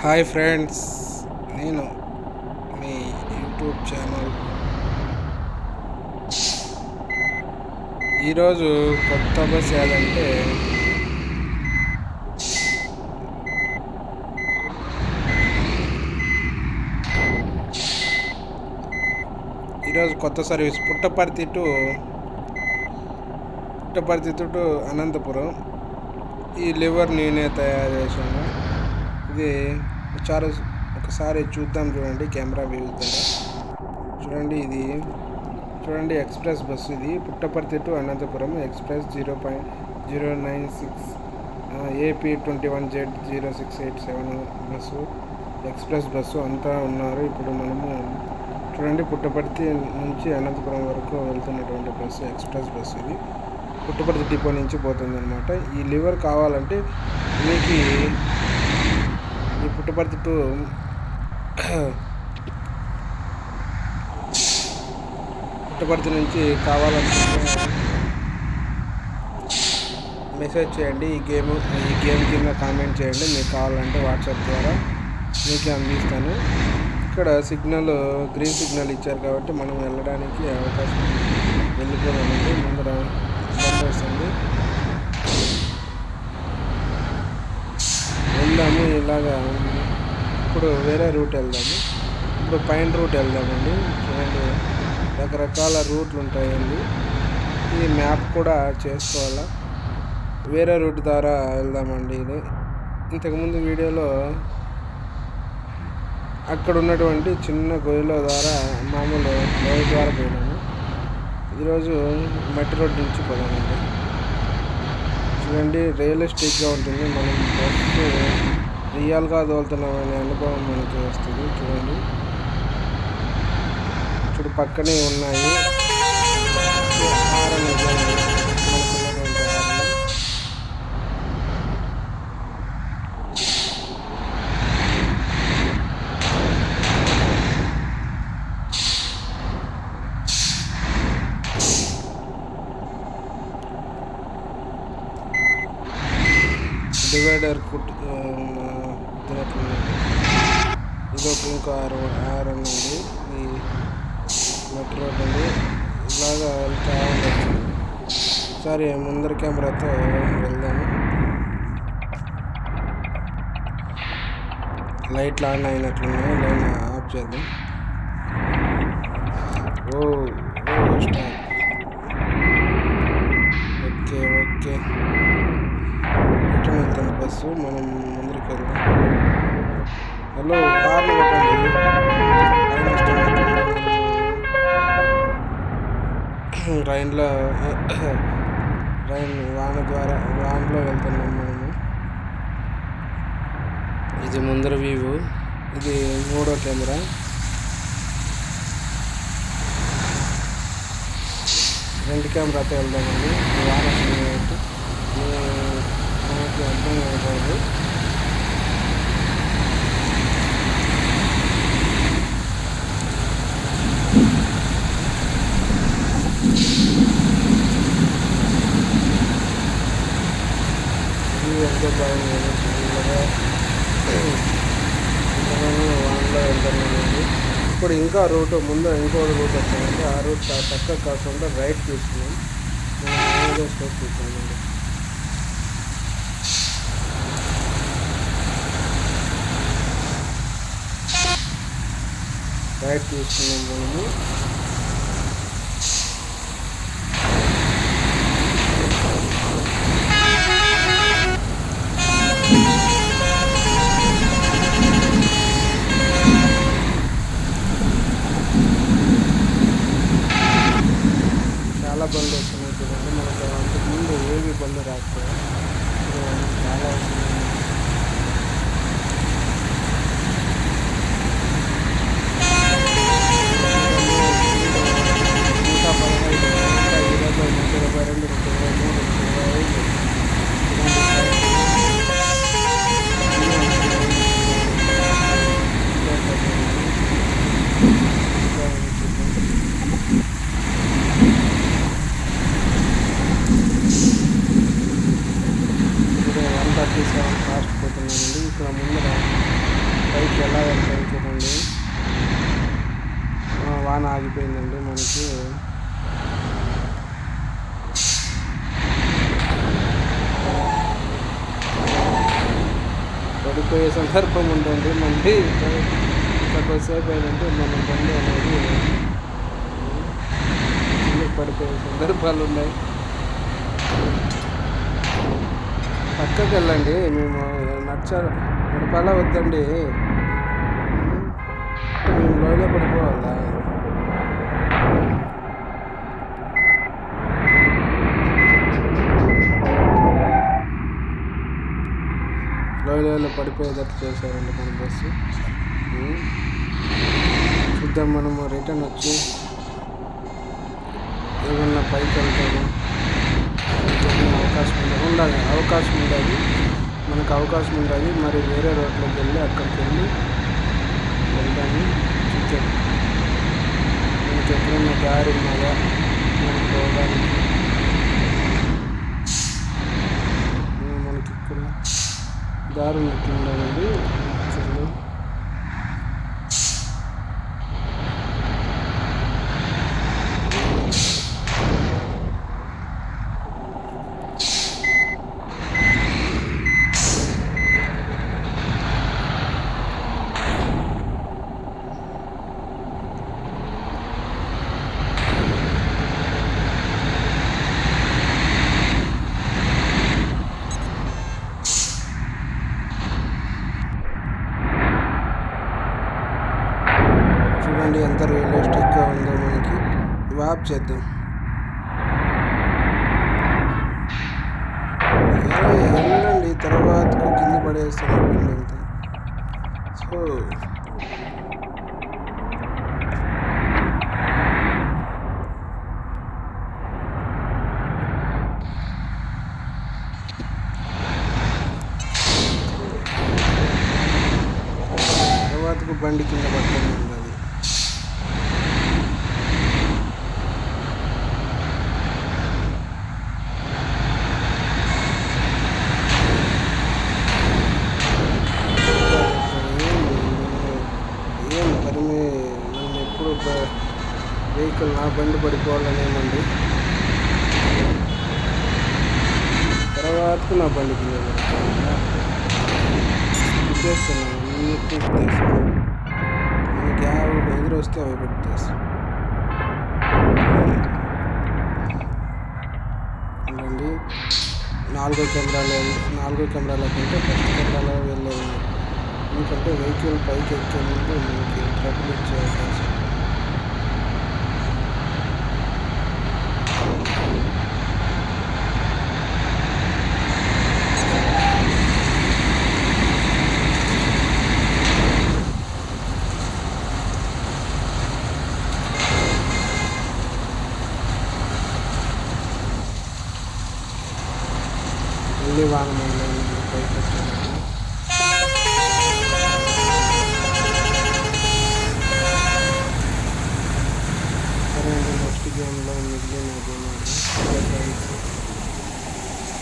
Hi friends నేను మీ YouTube channel. ఈరోజు కొత్త బస్ ఏదంటే ఈరోజు కొత్త service Puttaparthi to Puttaparthi to Anantapur. ఈ లివర్ నేనే తయారు చేశాను. ఇది చాలా ఒకసారి చూద్దాం చూడండి కెమెరా వ్యూ ద్వారా చూడండి ఇది. చూడండి ఎక్స్ప్రెస్ బస్సు ఇది. Puttaparthi to Anantapur express zero point zero nine six AP twenty one Z zero six eight seven bus. Express bus అంతా ఉన్నారు. ఇప్పుడు మనము చూడండి పుట్టపర్తి నుంచి అనంతపురం వరకు వెళ్తున్నటువంటి బస్సు ఎక్స్ప్రెస్ బస్సు ఇది. పుట్టపర్తి డిపో నుంచి పోతుంది అనమాట ఈ లివర్ కావాలంటే మీకు పుట్టపర్తి టు పుట్టపర్తి నుంచి కావాలనుకుంటే మెసేజ్ చేయండి. ఈ గేమ్ ఈ గేమ్ కింద కామెంట్ చేయండి. మీకు కావాలంటే వాట్సాప్ ద్వారా మీకు అందిస్తాను. ఇక్కడ సిగ్నల్ గ్రీన్ సిగ్నల్ ఇచ్చారు కాబట్టి మనం వెళ్ళడానికి అవకాశం వెళ్ళిపోదామండి ముందర బంద్ వస్తుంది వెళ్దాము ఇలాగా ఇప్పుడు వేరే రూట్ వెళ్దాము. ఇప్పుడు పైన రూట్ వెళ్దామండి. చూడండి రకరకాల రూట్లు ఉంటాయండి. ఈ మ్యాప్ కూడా చేసుకోవాలా? వేరే రూట్ ద్వారా వెళ్దామండి ఇది. ఇంతకుముందు వీడియోలో అక్కడ ఉన్నటువంటి చిన్న గొయ్యిలో ద్వారా మామూలు లోయ ద్వారా పోయినాము. ఈరోజు మట్టి రోడ్డు నుంచి పోదామండి. చూడండి రియలిస్టిక్గా ఉంటుంది. మనం బస్సు రియల్గా తోలుతున్నాం అనే అనుభవం మనకి వస్తుంది. చూడండి. చూడు పక్కనే ఉన్నాయి. డివైడర్ కుట్ ఇదొక ఇంకో ఆరు ఆరు ఉంది ఈ మెట్రో రోడ్ ఉంది ఇలాగా వెళ్తా ఉండొచ్చు. సరే ముందర కెమెరాతో వెళ్దాము. లైట్లు ఆన్ అయినట్లున్నాయి. లైన్ ఆఫ్ చేద్దాం. ఓ ఓ స్టార్ వెళ్తాం మనం ముందరికి వెళ్దాం. హలో కార్లు పెట్టండి. రైన్లో రైన్ వాన ద్వారా వాన్లో వెళ్తున్నాం మనము. ఇది ముందర వ్యూ ఇది మూడో కెమెరా. రెండు కెమెరాతో వెళ్దామండి. వాన వస్తుంది మనకి అర్థం కాదు ఎంతో బాగుంది? చల్లగా ఇంతగానో వానలో ఇప్పుడు ఇంకా రూట్ ముందు ఇంకో రూట్ వస్తుందండి ఆ రూట్ పక్క కాకుండా రైట్ తీసుకున్నాం. మనం ఏదో స్టెప్ తీసుకున్నామండి రైట్ తీసుకున్నాం మనము చాలా బండ్లు వస్తున్నాయి చూడండి మనకు అంతకుముందు ఏవి బండ్లు రాకపోయాయి ఇప్పుడు చాలా పోయే సందర్భం ఉంటుంది మళ్ళీ కొద్దిసేపు ఏంటంటే మన బండి అనేది పడిపోయే సందర్భాలు ఉన్నాయి. పక్కకి వెళ్ళండి మేము నచ్చ నడపాలా వద్దండి. మేము లోయలో పడిపోవాలా? లోయలో పడిపోయేటట్టు చేశారండి మన బస్సు. చూద్దాం మనము రిటర్న్ వచ్చి ఏమన్నా పైకి వెళ్తాము. అవకాశం ఉండదు ఉండాలి. అవకాశం ఉండాలి. మనకు అవకాశం ఉండాలి. మరి వేరే రోడ్లోకి వెళ్ళి అక్కడికి వెళ్ళి వెళ్దాము. చూద్దాం. మనకి ఎప్పుడైనా దారి ఉన్నదా మనం పోవడానికి ఉం, మనకి ఇక్కడ దారి ఉన్నట్టుండాలండి అసలు చూడండి ఎంత రియలిస్టిక్గా ఉందో మనకి. ఇవి ఆఫ్ చేద్దాం వెళ్ళండి తర్వాత కింద పడేస్తాను అంతా సో అసలు నా బండి పడిపోవాలనేమండి తర్వాత నా బండి పిల్లలు పడిపోవాలా? మనకి యాభై ఎదురు వస్తే అవి గుద్దేస్తాను చూడండి నాలుగో కెమెరాలో నాలుగో కెమెరాల కంటే ఫస్ట్ కెమెరాలో వెళ్ళేది. ఎందుకంటే వెహికల్ పైకి ఎక్కే ముందు మనకి ట్రబుల్ ఇచ్చే అవకాశం మళ్ళీ వాగమని పైకి వచ్చాను సరే అండి నెక్స్ట్ గేమ్లో మిగిలిన గేమ్ అండి